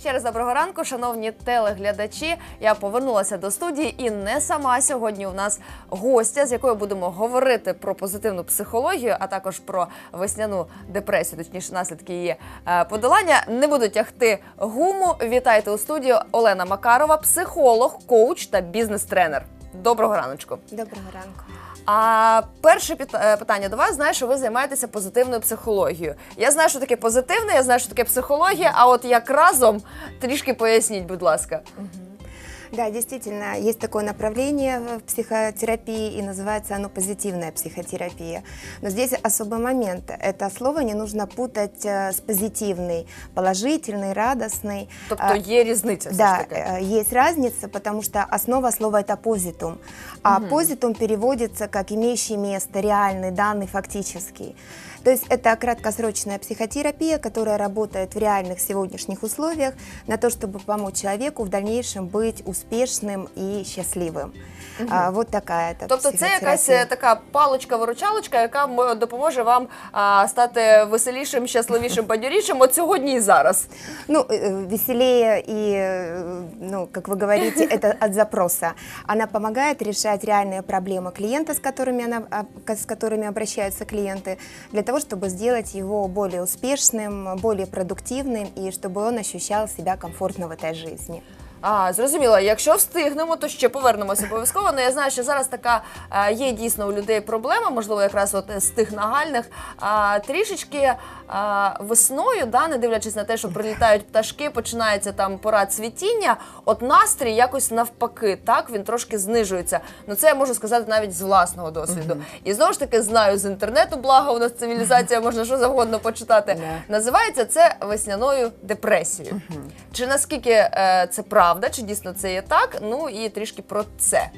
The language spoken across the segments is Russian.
Ще раз доброго ранку, шановні телеглядачі. Я повернулася до студії і не сама сьогодні. У нас гостя, з якою будемо говорити про позитивну психологію, а також про весняну депресію, точніше наслідки її е, подолання. Не буду тягти гуму. Вітайте у студію Олена Макарова, психолог, коуч та бізнес-тренер. Доброго раночку. Доброго ранку. А перше е, питання до вас знаю, що ви займаєтеся позитивною психологією. Я знаю, що таке позитивне, я знаю, що таке психологія. А от як разом трішки поясніть, будь ласка. Да, действительно, есть такое направление в психотерапии, и называется оно позитивная психотерапия. Но здесь особый момент. Это слово не нужно путать э, с позитивный, положительный, радостный. Тобто А, є різниця все ж Да, таки. э, есть разница, потому что основа слова это позитум, а позитум переводится как имеющий место, реальный, данный, фактический. То есть это краткосрочная психотерапия, которая работает в реальных сегодняшних условиях на то, чтобы помочь человеку в дальнейшем быть успешным и счастливым. А, вот такая это Тобто це якась психотерапия. е, така паличка-виручалочка, яка м- допоможе вам а, стати веселішим, щасливішим, бадьорішим от сьогодні і зараз. Ну, э, веселее и, э, ну, как вы говорите, это от запроса. Она помогает решать реальные проблемы клиента, с которыми, она, а, к- с которыми обращаются клиенты, для того, чтобы сделать его более успешным, более продуктивным и чтобы он ощущал себя комфортно в этой жизни. А, зрозуміло, якщо встигнемо, то ще повернемося обов'язково. Ну я знаю, що зараз така е, є дійсно у людей проблема, можливо, якраз от з тих нагальних. А, трішечки а, весною, да, не дивлячись на те, що прилітають пташки, починається там пора цвітіння. От настрій якось навпаки, так він трошки знижується. Ну це я можу сказати навіть з власного досвіду. І знову ж таки знаю з інтернету, благо у нас цивілізація, можна що завгодно почитати. Називається це весняною депресією. Чи наскільки е, це правда, чи дійсно це є так? Ну і трішки про це.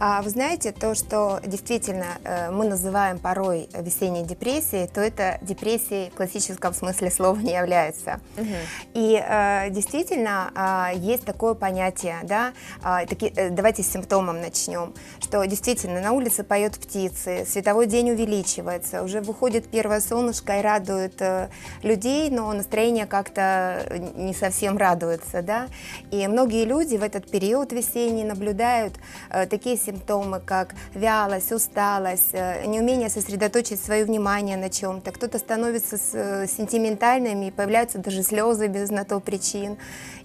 А вы знаете, то, что действительно э, мы называем порой весенней депрессией, то это депрессией в классическом смысле слова не является. И э, действительно а, есть такое понятие, да, а, таки- э, давайте с симптомом начнем, что действительно на улице поет птицы, световой день увеличивается, уже выходит первое солнышко и радует людей, но настроение как-то не совсем радуется, да, и многие люди в этот период весенний наблюдают такие симптомы, как вялость, усталость, э, неумение сосредоточить свое внимание на чем-то, кто-то становится э, сентиментальными, появляются даже слезы без на то причин,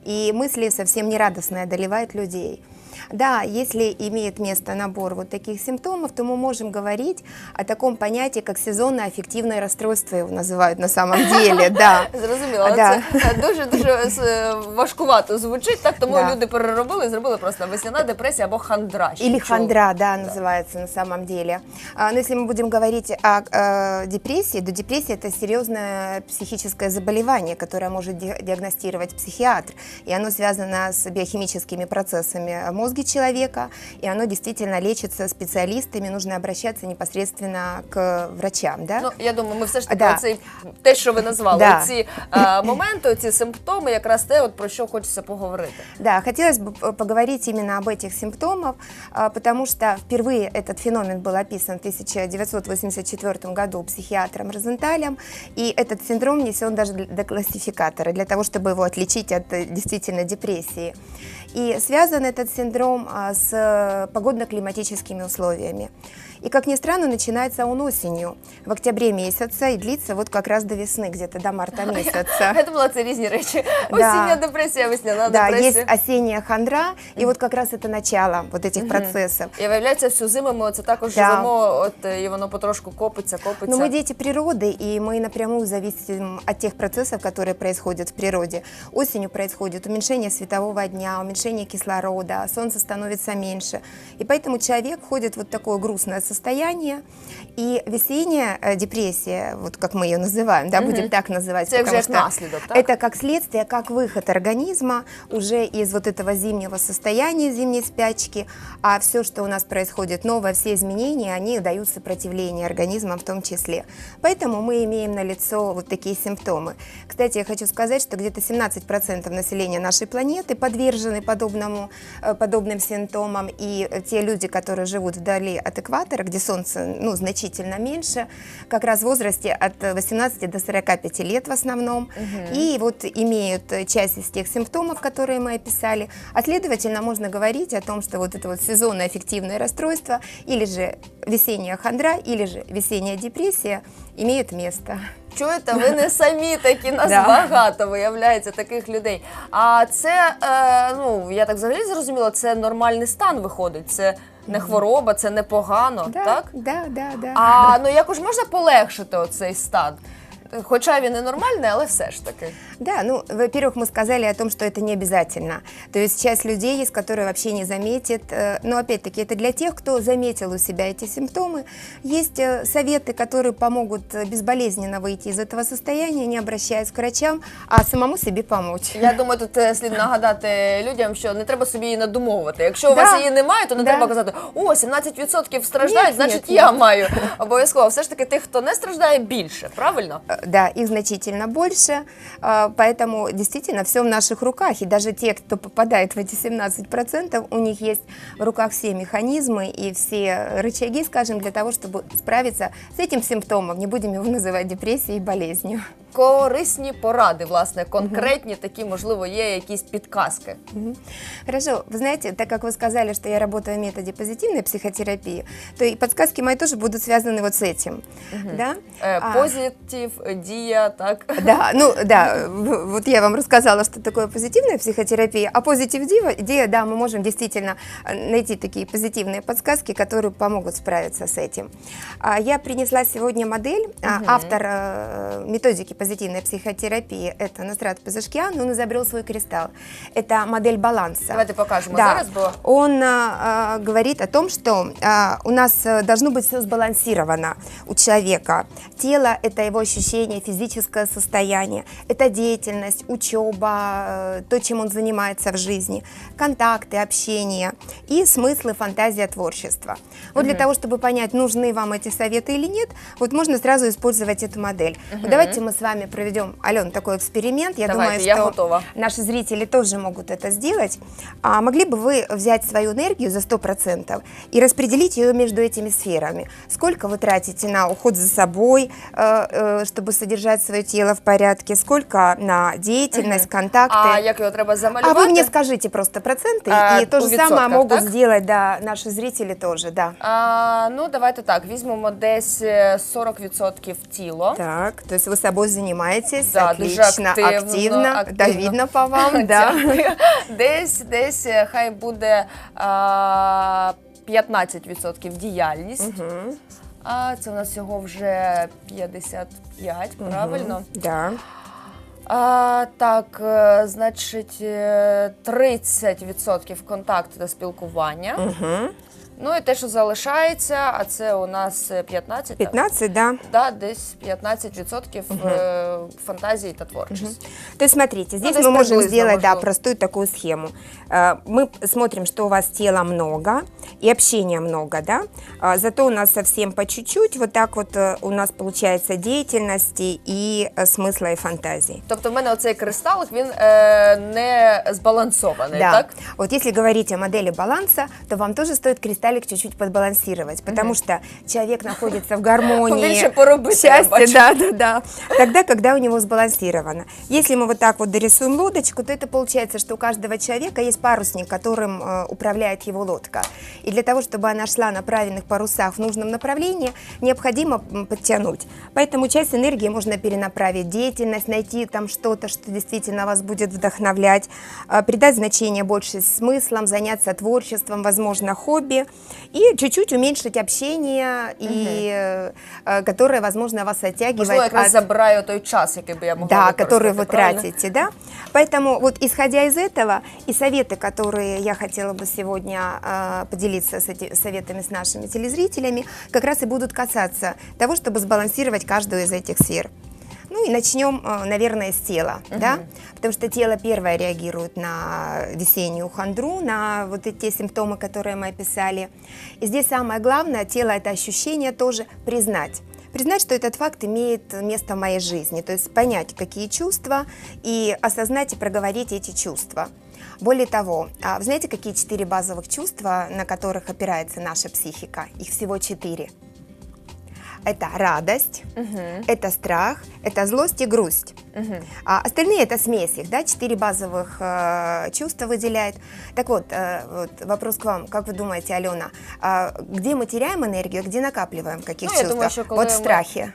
и мысли совсем нерадостные одолевают людей. Да, если имеет место набор вот таких симптомов, то мы можем говорить о таком понятии, как сезонное аффективное расстройство, его называют на самом деле, да. Зрозуміло, Да. це дуже дуже е, важкувато звучить. Так тому Да. люди переробили, зробили просто весняна депресія або хандра. Или хандра, да, называется на самом деле. А, но если мы будем говорить о э, депрессии, то депрессия это серьезное психическое заболевание, которое может ди- диагностировать психиатр. И оно связано с биохимическими процессами в мозге человека, и оно действительно лечится специалистами, нужно обращаться непосредственно к врачам, да? Ну я думаю, ми все ж таки Да. оцей, те, що ви назвали, Да. ці е, моменти, ці симптоми, якраз те, от про що хочеться поговорити. Да, хотелось бы поговорить именно об этих симптомах, а, потому что впервые этот феномен был описан в 1984 году психиатром Розенталем, и этот синдром внесен даже до классификатора, для того, чтобы его отличить от э, действительно депрессии. И связан этот синдром а, с э, погодно-климатическими условиями. И, как ни странно, начинается он осенью, в октябре месяца, и длится вот как раз до весны, где-то до марта месяца. Я думала, це різні речі. Да. Осіння депресія, весняна Да, есть депресія. осенняя хандра, и вот как раз это начало вот этих процессов. І виявляється, всю зиму ми оце також Да. живемо, от е, і воно потрошку копиться, копиться. Но мы дети природы, и мы напрямую зависим от тех процессов, которые происходят в природе. Осенью происходит уменьшение светового дня, уменьшение кислорода, солнце становится меньше. И поэтому человек входит в вот такое грустное состояние. И весенняя э, депрессия, вот как мы ее называем, да, будем так называть, вже потому что наслідок, так? это как следствие, как выход организма уже из вот этого зимнего состояния, зимней спячки, а все, что у нас происходит новое, все изменения, они дают сопротивление организмам в том числе. Поэтому мы имеем на лицо вот такие симптомы. Кстати, я хочу сказать, что где-то 17% населения нашей планеты подвержены подобному, э, подобным симптомам, и э, те люди, которые живут вдали от экватора, где солнце ну, значительно меньше, как раз в возрасте от 18 до 45 лет в основном, и вот имеют часть из тех симптомов, которые мы описали, а следовательно можно говорить о том, что вот это вот сезонное аффективное расстройство или же весенняя хандра, или же весенняя депрессия имеют место. Чуєте, ви не самі такі, нас Да. багато виявляється таких людей. А це, е, ну я так взагалі зрозуміла, це нормальний стан виходить. Це не хвороба, це не погано, Да, так? да, да, да. А ну якось можна полегшити оцей стан? Хоча він і нормальний, але все ж таки. Да, ну, во-первых, мы сказали о том, что это не обязательно. То есть часть людей есть, которые вообще не заметит. э, Но опять-таки это для тех, кто заметил у себя эти симптомы. Есть э, советы, которые помогут э, безболезненно выйти из этого состояния, не обращаясь к врачам, а самому себе помочь. Я думаю, тут е, слід нагадати людям, що не треба собі її надумовувати. Якщо у Да. вас її немає, то не Да. треба казати, о, 17% страждають, Ні, значить ні, я ні. маю. Обов'язково. Все ж таки, тих, хто не страждає, більше, правильно? Э, Да, их значительно больше, а, поэтому действительно все в наших руках. И даже те, кто попадает в эти 17%, у них есть в руках все механизмы и все рычаги, скажем, для того, чтобы справиться с этим симптомом. Не будем его называть депрессией и болезнью Корисні поради, власне, конкретні такі, можливо, є якісь підказки. Мгм. Хорошо. Вы знаете, так как вы сказали, что я работаю в методе позитивной психотерапии, то и подсказки мои тоже будут связаны вот с этим. Да? Е, А. Позитив, е, дія, так. Да, ну да, в- вот я вам рассказала, что такое позитивная психотерапия, а позитив дива- идея, да, мы можем действительно э, найти такие позитивные подсказки, которые помогут справиться с этим. А, Я принесла сегодня модель, а, автор э, методики позитивной психотерапии, это Насрат Пазашкиан, он изобрел свой кристалл. Это модель баланса. Давайте покажемо Да, зараз, бо он а, а, говорит о том, что а, у нас а, должно быть все сбалансировано у человека. Тело – это его ощущение, физическое состояние, это деятельность, учеба, э, то, чем он занимается в жизни, контакты, общение и смыслы, фантазия, творчество. Вот для того, чтобы понять, нужны вам эти советы или нет, вот можно сразу использовать эту модель. Вот давайте мы с вами проведем, Ален, такой эксперимент. Я Давайте, думаю, я что готова. наши зрители тоже могут это сделать. А могли бы вы взять свою энергию за 100% и распределить ее между этими сферами? Сколько вы тратите на уход за собой, э, э, чтобы содержать свое тело в порядке? Сколько на деятельность, контакты? а як його треба А замалювати? вы мне скажите просто проценты, А, и то у же відсотках, самое могут так? сделать, да, наши зрители тоже, да. А, ну, давайте так, візьмемо десь е, 40% тіло. Так, то есть вы собой Занимаетесь Да, дуже отлично, активно, активно, да, видно по вам, да. Десь, десь е, хай буде а, 15% діяльність. Мгм. А це у нас всього вже 55, правильно? Да. А, так, е, значить, е, 30% контакту та спілкування. Мгм. Ну і те, що залишається, а це у нас е, 15, так? 15, да. Да, десь 15% е, фантазії та творчості. То есть смотрите, здесь то есть мы можем приблизно сделать да, можно. простую такую схему. Э, Мы смотрим, что у вас тела много и общения много, да? А, Зато у нас совсем по чуть-чуть, вот так вот э, у нас получается деятельности и э, смысла и фантазии. Тобто в мене оцей кристалик, він е, не збалансований, Да. так? Вот если говорить о модели баланса, то вам тоже стоит кристаллик чуть-чуть подбалансировать, потому что человек находится в гармонии. Я Счастье, да, да, да. Тогда, когда у него сбалансировано. Если мы вот так вот дорисуем лодочку, то это получается, что у каждого человека есть парусник, которым э, управляет его лодка. И для того, чтобы она шла на правильных парусах в нужном направлении, необходимо подтянуть. Поэтому часть энергии можно перенаправить в деятельность, найти там что-то, что действительно вас будет вдохновлять, э, придать значение больше смыслом, заняться творчеством, возможно, хобби, и чуть-чуть уменьшить общение, и, э, которое, возможно, вас оттягивает Можливо, якраз от- забираю той час, який би я могла да, которые вы правильно? тратите, да. Поэтому вот исходя из этого и советы, которые я хотела бы сегодня э, поделиться с эти, советами с нашими телезрителями, как раз и будут касаться того, чтобы сбалансировать каждую из этих сфер. Ну и начнем, э, наверное, с тела, да, потому что тело первое реагирует на весеннюю хандру, на вот эти симптомы, которые мы описали. И здесь самое главное, тело это ощущение тоже признать. Признать, что этот факт имеет место в моей жизни, то есть понять, какие чувства, и осознать и проговорить эти чувства. Более того, а вы знаете, какие четыре базовых чувства, на которых опирается наша психика? Их всего четыре. Это радость, это страх, это злость и грусть. А остальные это смесь их, да, четыре базовых э, чувства выделяет. Так вот, э, вот, вопрос к вам, как вы думаете, Алена, а где мы теряем энергию, где накапливаем, каких Ну, думаю, коли вот в страхе,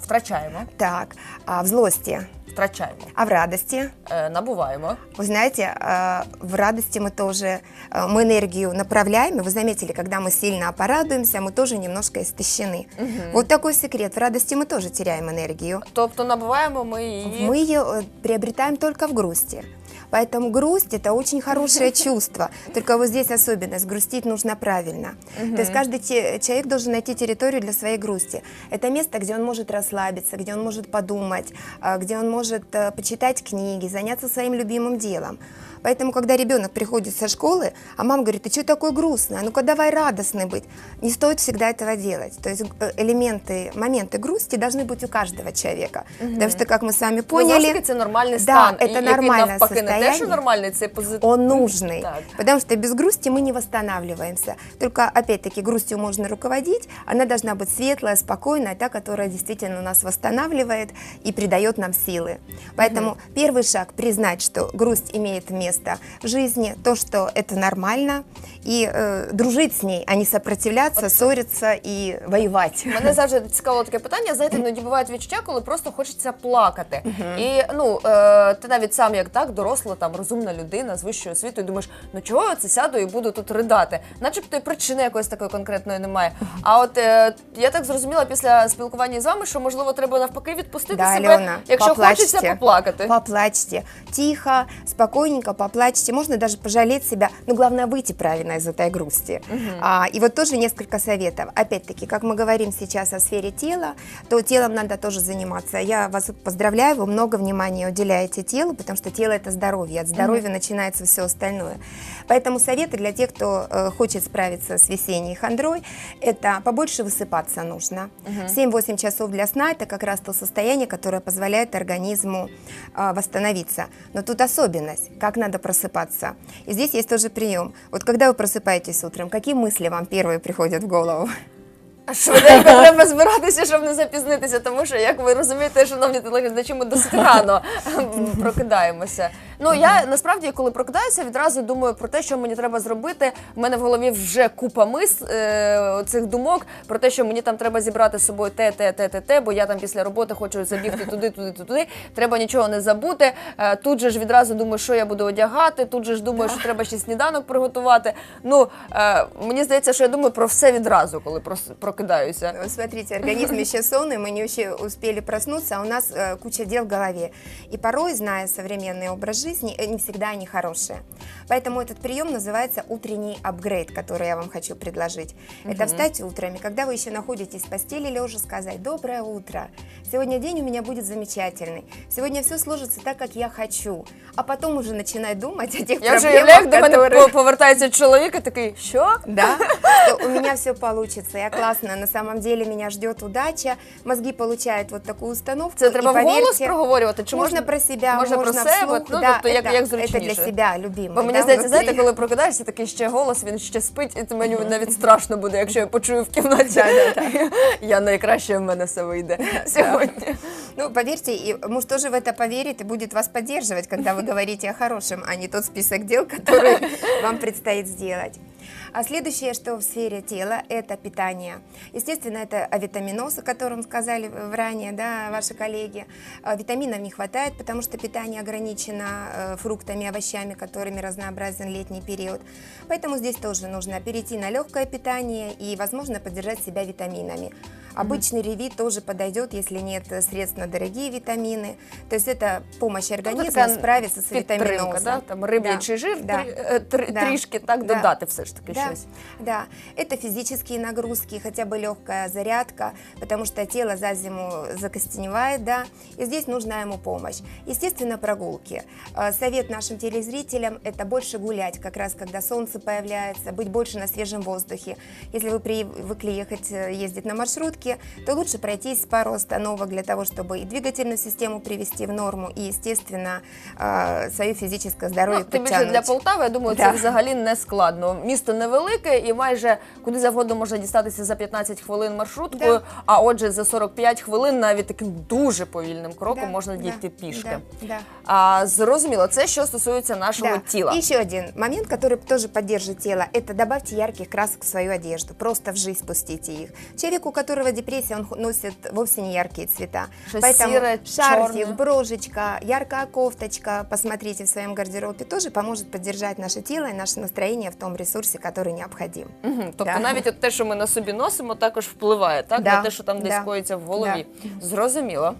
Втрачаємо, так, а в злости, втрачаємо, а в радости, е, набуваємо. Вы знаете, э, в радости мы тоже, э, мы энергию направляем, и вы заметили, когда мы сильно порадуемся, мы тоже немножко истощены. Вот такой секрет, в радости мы тоже теряем энергию. Тобто набуваємо ми її. Мы ее э, приобретаем только в грусти. Поэтому грусть это очень хорошее чувство. Только вот здесь особенность. Грустить нужно правильно. То есть каждый человек должен найти территорию для своей грусти. Это место, где он может расслабиться, где он может подумать, а, где он может э, почитать книги, заняться своим любимым делом. Поэтому, когда ребенок приходит со школы, а мама говорит, ты что такой грустный? А ну-ка давай радостный быть. Не стоит всегда этого делать. То есть э, элементы, моменты грусти должны быть у каждого человека. Потому что, как мы с вами Ну, поняли, таки, це нормальний Да, стан. це і який нормальне навпаки не те, що состояние. нормальний, це позитив. он нужный. Так. Потому что без грусти мы не восстанавливаемся. Только, опять-таки, грустью можно руководить. Она должна быть светлая, спокойная, та, которая действительно нас восстанавливает и придает нам силы. Поэтому первый шаг – признать, что грусть имеет место в жизни, то, что это нормально, и э, дружить с ней, а не сопротивляться, ссориться и воевать. Мене завжди цікавило таке питання. Знаєте, іноді бувають відчуття, коли просто хочеться плакати. І ну е, ти навіть сам, як так, доросла, там розумна людина з вищою освітою, думаєш, ну чого я це сяду і буду тут ридати? Начебто і причини якоїсь такої конкретної немає. А от е, я так зрозуміла після спілкування з вами, що можливо треба навпаки відпустити Да, себе, Алена, якщо поплачьте. хочеться поплакати. Поплачьте. Тихо, спокойненько поплачьте. Можно даже пожалеть себя. Но главное выйти правильно из этой грусти. А, и вот тоже несколько советов. Опять-таки, как мы говорим сейчас о сфере тела, то телом надо тоже заниматься. Я вас поздравляю, вы много внимания уделяете телу, потому что тело это здоровье. От здоровья начинается все остальное. Поэтому советы для тех, кто э, хочет справиться с весенней хандрой, это побольше высыпаться нужно. 7-8 часов для сна это как раз то состояние, которое позволяет организму а, восстановиться. Но тут особенность, как надо просыпаться. И здесь есть тоже прием. Вот когда вы просыпаетесь утром, какие мысли вам первые приходят в голову? Швиденько треба збиратися, щоб не запізнитися, тому що, як ви розумієте, шановні телеглядачі, ми досить рано ем, прокидаємося. Ну я насправді, коли прокидаюся, відразу думаю про те, що мені треба зробити. У мене в голові вже купа мис е, цих думок про те, що мені там треба зібрати з собою те, те, те, те, те, бо я там після роботи хочу забігти туди, туди, туди. Треба нічого не забути. Е, тут же ж відразу думаю, що я буду одягати. Тут же ж думаю, що треба ще сніданок приготувати. Ну е, мені здається, що я думаю про все відразу, коли прос- прокидаюся. Вот Смотрите, организм еще сонный, мы не еще успели проснуться, а у нас э, куча дел в голове. И порой, зная современный образ жизни, э, не всегда они хорошие. Поэтому этот прием называется утренний апгрейд, который я вам хочу предложить. Это встать утром, и когда вы еще находитесь в постели лежа, сказать «Доброе утро! Сегодня день у меня будет замечательный. Сегодня все сложится так, как я хочу». А потом уже начинать думать о тех Я вже проблемах, уявляю, як до мене которые... по- повертається чоловік і такий, що? Да, что у меня все получится, я классно, на самом деле меня ждет удача, мозги получают вот такую установку. Це и треба поверьте, вголос проговорювати? Чи можно про себя, можна можно про себе? вслух, ну, да, тобто як, это, як это для зручніше. себя, любимый. Бо мені да, здається, внутри. знаєте, коли прокидаєшся, такий ще голос, він ще спить, і мені навіть страшно буде, якщо я почую в кімнаті. Я найкраще в мене все вийде сьогодні. Ну, поверьте, и муж тоже в это поверит и будет вас поддерживать, когда вы говорите о хорошем, а не тот список дел, который вам предстоит сделать. А следующее, что в сфере тела, это питание. Естественно, это авитаминоз, о котором сказали ранее да, ваши коллеги. А Витаминов не хватает, потому что питание ограничено э, фруктами, овощами, которыми разнообразен летний период. Поэтому здесь тоже нужно перейти на легкое питание и, возможно, поддержать себя витаминами. Обычный ревит тоже подойдет, если нет э, средств на дорогие витамины. То есть это помощь организму Тобто така справиться с Підтримка, витаминозом. да? там риб'ячий жир да. трі- е, трі- Да. трішки так Да. додати все ж таки Да, щось. да, это физические нагрузки, хотя бы легкая зарядка, потому что тело за зиму закостеневает, да, и здесь нужна ему помощь. Естественно, прогулки. Э, Совет нашим телезрителям – это больше гулять, как раз когда солнце появляется, быть больше на свежем воздухе. Если вы привыкли ехать, э, ездить на маршрутке, прогулки, то лучше пройтись пару остановок для того, чтобы и двигательную систему привести в норму, и, естественно, э, свое физическое здоровье Ну, тим більше подтянуть. для Полтави, я думаю, це Да. взагалі не складно. Місто невелике і майже куди завгодно можна дістатися за 15 хвилин маршруткою, Да. а отже, за 45 хвилин навіть таким дуже повільним кроком Да, можна да, дійти пішки. Да, да. А зрозуміло, це що стосується нашого Да. тіла. И еще один момент, который тоже поддержит тело, это добавьте ярких красок в свою одежду, просто в жизнь спустите их. Человек, у которого депрессия, он ху- носит вовсе не яркие цвета. Что-то Поэтому серое, шарфик, чёрное. брошечка, яркая кофточка, посмотрите в своем гардеробе, тоже поможет поддержать наше тело и наше настроение в том ресурсе, который необходим. Мгм. Тобто Да. навіть от те, що ми на собі носимо, також впливає так? Да, на те, що там десь да, коїться в голові. да. Зрозуміло.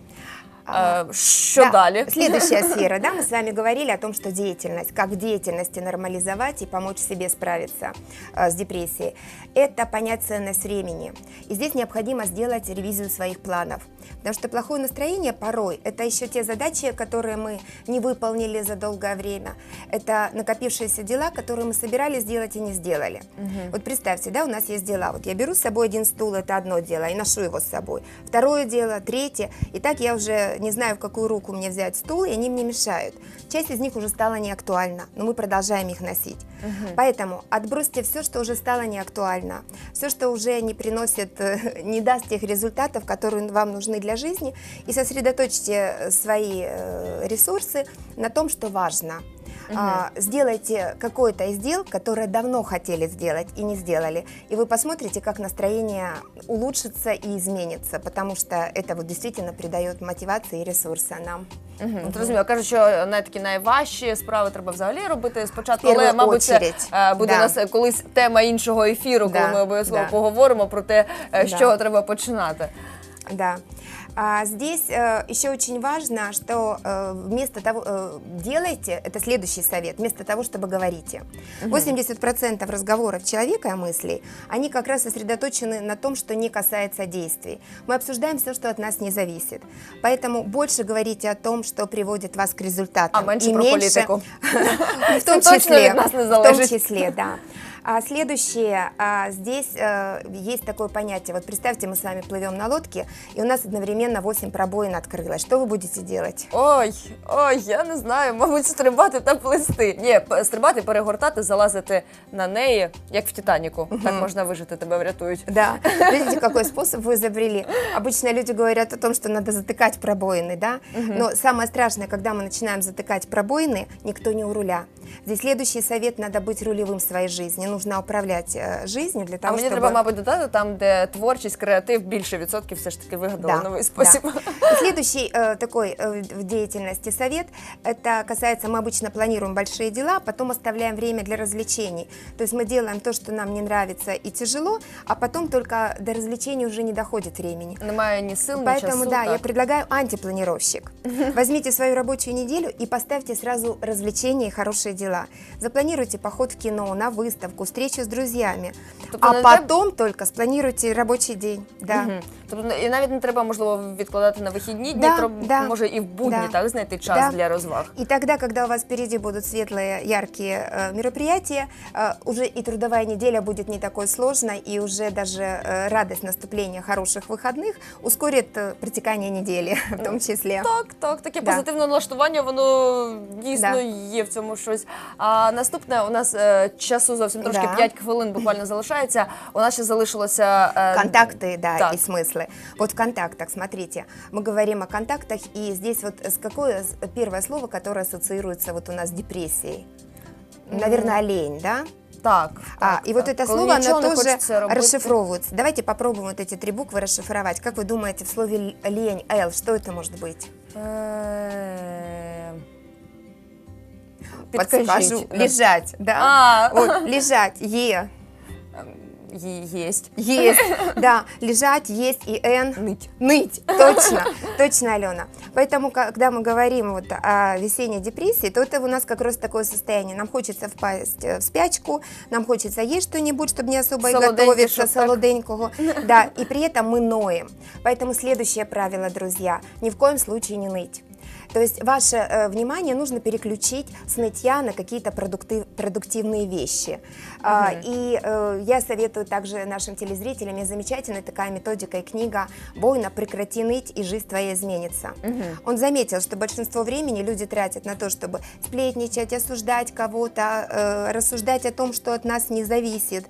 А, Е, що Да. далі? Следующая сфера, да, мы с вами говорили о том, что деятельность, как в деятельности нормализовать и помочь себе справиться э, с депрессией, это понять ценность времени. И здесь необходимо сделать ревизию своих планов. Потому что плохое настроение порой это еще те задачи, которые мы не выполнили за долгое время. Это накопившиеся дела, которые мы собирались сделать и не сделали. Вот представьте, да, у нас есть дела. Вот я беру с собой один стул, это одно дело, и ношу его с собой. Второе дело, третье. И так я уже не знаю, в какую руку мне взять стул, и они мне мешают. Часть из них уже стала неактуальна, но мы продолжаем их носить. Поэтому отбросьте все, что уже стало неактуально, все, что уже не приносит, э, не даст тех результатов, которые вам нужны для жизни, и сосредоточьте свои э, ресурсы на том, что важно. А, сделайте какой-то из дел, которые давно хотели сделать и не сделали, и вы посмотрите, как настроение улучшится и изменится, потому что это вот действительно придает мотивации и ресурсы нам. Мгм, Зрозуміло. Кажуть, що не такі найважчі справи треба взагалі робити спочатку, В першу але, мабуть, це очередь. е, буде Да. у нас е, колись тема іншого ефіру, коли Да, ми обов'язково да. поговоримо про те, е, з Да. чого треба починати. Да. А здесь э, еще очень важно, что э, вместо того, э, делайте, это следующий совет, вместо того, чтобы говорите. 80% разговоров человека и мыслей, они как раз сосредоточены на том, что не касается действий. Мы обсуждаем все, что от нас не зависит. Поэтому больше говорите о том, что приводит вас к результатам. А меньше и про политику. В том числе, в том числе, да. А следующее, а, здесь э, есть такое понятие. Вот представьте, мы с вами плывем на лодке, и у нас одновременно 8 пробоин открылось. Что вы будете делать? Ой, ой, я не знаю, мабуть, стрибати та плисти. Ні, п- стрибати, перегортати, залазити на неї, як в Титаніку. Так можна вижити, тебе врятують. Да, видите, какой способ вы изобрели. Обычно люди говорят о том, что надо затыкать пробоины, да? Но самое страшное, когда мы начинаем затыкать пробоины, никто не у руля. Здесь следующий совет, надо быть рулевым в своей жизни. Нужно управлять э, жизнью для А того, мені чтобы... треба, мабуть, додати там, де творчість, креатив більше відсотків все ж таки вигадали новий спосіб. да. И Следующий э, такой э, в деятельности совет, это касается, мы обычно планируем большие дела, потом оставляем время для развлечений. То есть мы делаем то, что нам не нравится и тяжело, а потом только до развлечений уже не доходит времени. Немає ні сил, ні Поэтому, часу. да, я так. предлагаю антипланировщик. Возьмите свою рабочую неделю и поставьте сразу развлечения и хорошие дела. Запланируйте поход в кино, на выставку, встречу с друзьями. Тобто А потом только спланируйте рабочий день. Да. Мгм. Тобто і навіть не треба, можливо, відкладати на вихідні дні, Да, треба, да, може і в будні да. так знайти час Да. для розваг. И тогда, когда у вас впереди будут светлые, яркие э, мероприятия, э, уже и трудовая неделя будет не такой сложной, и уже даже э, радость наступления хороших выходных ускорит э, протекание недели в том числе. Так, так, таке Да. позитивне налаштування, воно дійсно Да. є в цьому щось. А наступне у нас е, часу зовсім трошки Да. 5 хвилин буквально залишається. У нас ще залишилося е, Контакты, да, так. и смыслы. Вот в контактах, смотрите, мы говорим о контактах, и здесь вот с какое с- первое слово, которое ассоциируется вот у нас с депрессией? Наверное, лень, да? Так, А, так, и вот так. это Коли слово, нічого оно не тоже хочеться робити. расшифровывается. Давайте попробуем вот эти три буквы расшифровать. Как вы думаете, в слове л- лень, Л, что это может быть? Е, Подскажу. Підкажіть. Лежать, да? А, Вот, лежать, Е, Єсть. есть, да, лежать, есть и Н. Нить. Ныть, точно, точно, Алена. Поэтому, когда мы говорим вот о весенней депрессии, то это у нас как раз такое состояние. Нам хочется впасть э, в спячку, нам хочется есть что-нибудь, чтобы не особо и готовиться, солоденького. Да, и при этом мы ноем. Поэтому следующее правило, друзья, ни в коем случае не ныть. То есть ваше э, внимание нужно переключить с нытья на какие-то продукты- продуктивные вещи. А, и э, я советую также нашим телезрителям, есть замечательная такая методика и книга «Бойна, прекрати ныть, и жизнь твоя изменится». Он заметил, что большинство времени люди тратят на то, чтобы сплетничать, осуждать кого-то, э, рассуждать о том, что от нас не зависит.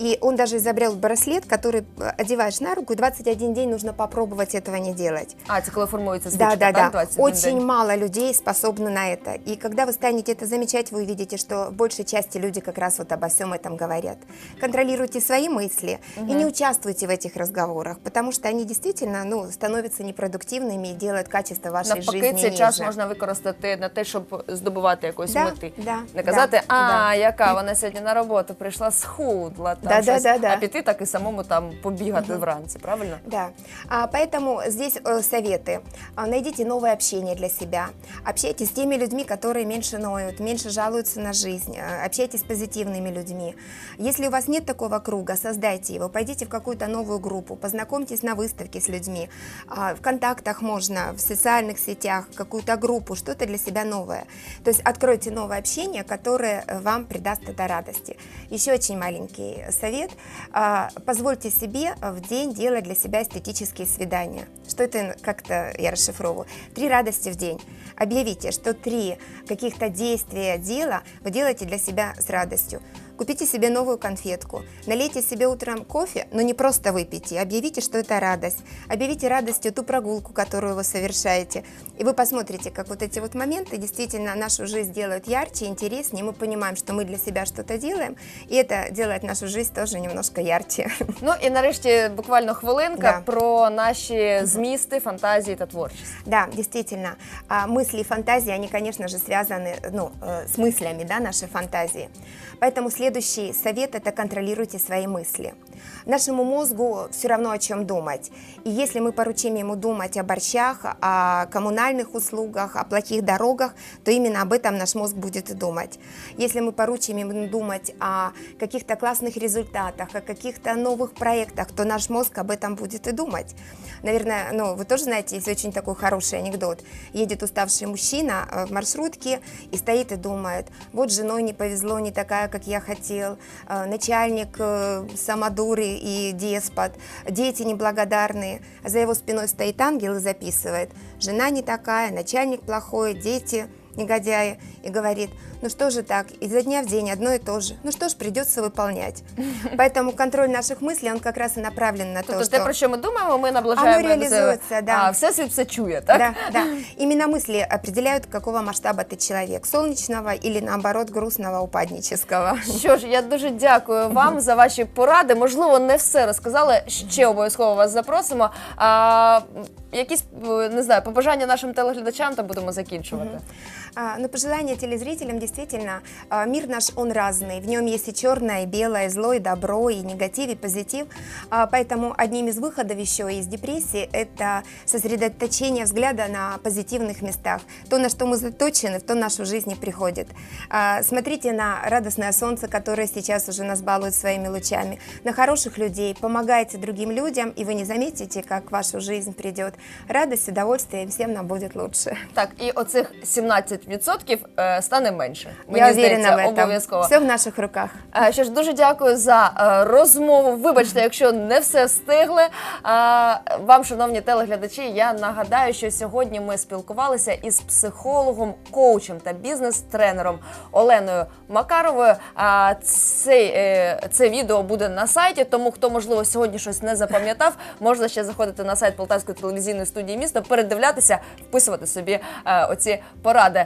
И он даже изобрел браслет, который э, одеваешь на руку, и 21 день нужно попробовать этого не делать. А, це коли формується звичка, Да, да, так? да. 21 Очень день. мало людей способны на это. И когда вы станете это замечать, вы увидите, что в большей части люди как раз вот обо всем этом говорят. Контролируйте свои мысли и не участвуйте в этих разговорах, потому что они действительно ну, становятся непродуктивными и делают качество вашей Навпаки, жизни цей час ниже. можна використати на те, щоб здобувати якоїсь Да, мети. да, Не казати, да, а да. яка вона сьогодні на роботу прийшла схудла, там Да, да, щось, да, да. а піти так і самому там побігати вранці, правильно? Да, а, поэтому здесь э, советы. А, Найдите новое общение для себя. Общайтесь с теми людьми, которые меньше ноют, меньше жалуются на жизнь. Э, Общайтесь с позитивными людьми. Если у вас нет такого круга, создайте его. Пойдите в какую-то новую группу, познакомьтесь на выставке с людьми. А, В контактах можно, в социальных сетях, какую-то группу, что-то для себя новое. То есть откройте новое общение, которое э, вам придаст это радости. Еще очень маленький совет. А, Позвольте себе в день делать для себя эстетические свидания. Что это как-то я расшифровываю? Три радости в день. Объявите, что три каких-то действия, дела вы делаете для себя с радостью. Купите себе новую конфетку, налейте себе утром кофе, но не просто выпейте, объявите, что это радость. Объявите радостью ту прогулку, которую вы совершаете. И вы посмотрите, как вот эти вот моменты действительно нашу жизнь делают ярче, интереснее. Мы понимаем, что мы для себя что-то делаем, и это делает нашу жизнь тоже немножко ярче. Ну і нарешті буквально хвилинка Да. про наші змісти, фантазії та творчість. Да, действительно, а, мысли и фантазии, они, конечно же, связаны ну, э, с мыслями, да, нашей фантазии. Поэтому следующий совет – это контролируйте свои мысли. Нашему мозгу все равно о чем думать. И если мы поручим ему думать о борщах, о коммунальных услугах, о плохих дорогах, то именно об этом наш мозг будет и думать. Если мы поручим ему думать о каких-то классных результатах, о каких-то новых проектах, то наш мозг об этом будет и думать. Наверное, ну, вы тоже знаете, есть очень такой хороший анекдот. Едет уставший мужчина э, в маршрутке и стоит и думает, вот женой не повезло, не такая, как я хотел, э, начальник э, самодуры и деспот, дети неблагодарные, за его спиной стоит ангел и записывает, жена не такая, начальник плохой, дети негодяи, и говорит, ну что же так, изо дня в день одно и то же, ну что ж, придется выполнять. Поэтому контроль наших мыслей, он как раз и направлен на то, Тобто что... те, про що ми думаємо, ми наближаємо Оно до реализуется, себе. да. А всесвіт все чує, так? Да, да. Именно мысли определяют, какого масштаба ты человек, солнечного или наоборот грустного, упаднического. Що ж, я дуже дякую вам за ваші поради. Можливо, не все розказали. Ще обов'язково вас запросимо. А, якісь не знаю, побажання нашим телеглядачам та будемо закінчувати. А, Но пожелание телезрителям действительно, а, мир наш, он разный, в нем есть и черное, и белое, и зло, и добро, и негатив, и позитив, А, поэтому одним из выходов еще из депрессии это сосредоточение взгляда на позитивных местах. То, на что мы заточены, в то нашу жизнь и приходит. Смотрите на радостное солнце, которое сейчас уже нас балует своими лучами, на хороших людей, помогайте другим людям, и вы не заметите, как в вашу жизнь придет радость, удовольствие, и всем нам будет лучше. Так, і оцих 17% е, стане менше. Мені Я здається, в этом. обов'язково. Все в наших руках. Е, Що ж, дуже дякую за е, розмову. Вибачте, якщо не все встигли. Е, Вам, шановні телеглядачі, я нагадаю, що сьогодні ми спілкувалися із психологом, коучем та бізнес-тренером Оленою Макаровою. Цей, е, це відео буде на сайті, тому хто, можливо, сьогодні щось не запам'ятав, можна ще заходити на сайт Полтавської телевізійної студії міста, передивлятися, вписувати собі е, оці поради.